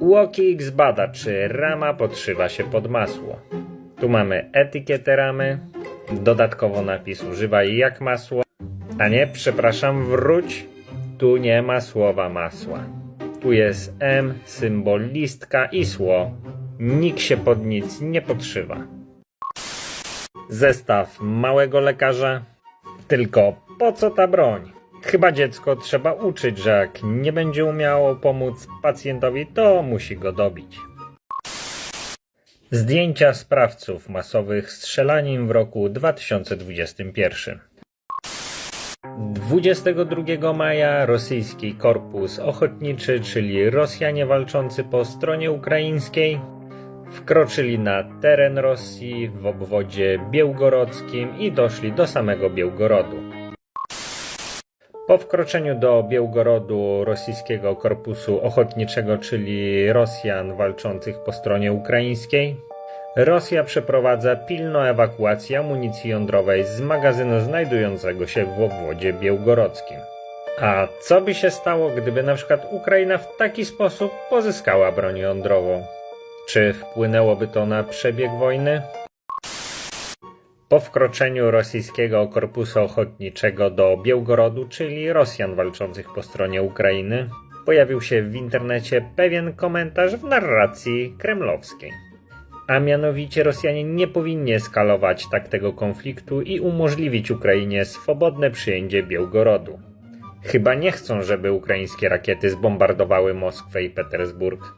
UOKiX bada, czy rama podszywa się pod masło. Tu mamy etykietę ramy, dodatkowo napis używaj jak masło, a nie, przepraszam, wróć, tu nie ma słowa masła. Tu jest M, symbol listka i sło. Nikt się pod nic nie podszywa. Zestaw małego lekarza. Tylko po co ta broń? Chyba dziecko trzeba uczyć, że jak nie będzie umiało pomóc pacjentowi, to musi go dobić. Zdjęcia sprawców masowych strzelanin w roku 2021. 22 maja rosyjski korpus ochotniczy, czyli Rosjanie walczący po stronie ukraińskiej, wkroczyli na teren Rosji w obwodzie białgorodzkim i doszli do samego Białgorodu. Po wkroczeniu do Białgorodu rosyjskiego korpusu ochotniczego, czyli Rosjan walczących po stronie ukraińskiej, Rosja przeprowadza pilną ewakuację amunicji jądrowej z magazynu znajdującego się w obwodzie białgorodzkim. A co by się stało, gdyby na przykład Ukraina w taki sposób pozyskała broń jądrową? Czy wpłynęłoby to na przebieg wojny? Po wkroczeniu rosyjskiego korpusu ochotniczego do Białgorodu, czyli Rosjan walczących po stronie Ukrainy, pojawił się w internecie pewien komentarz w narracji kremlowskiej. A mianowicie Rosjanie nie powinni eskalować tak tego konfliktu i umożliwić Ukrainie swobodne przyjęcie Białgorodu. Chyba nie chcą, żeby ukraińskie rakiety zbombardowały Moskwę i Petersburg.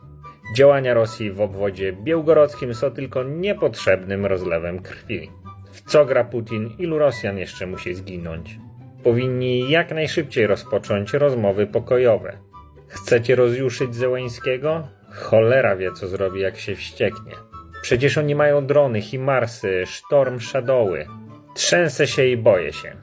Działania Rosji w obwodzie białgorodzkim są tylko niepotrzebnym rozlewem krwi. W co gra Putin? Ilu Rosjan jeszcze musi zginąć? Powinni jak najszybciej rozpocząć rozmowy pokojowe. Chcecie rozjuszyć Zełęńskiego? Cholera wie, co zrobi, jak się wścieknie. Przecież oni mają drony, Himarsy, Storm Shadowy. Trzęsę się i boję się.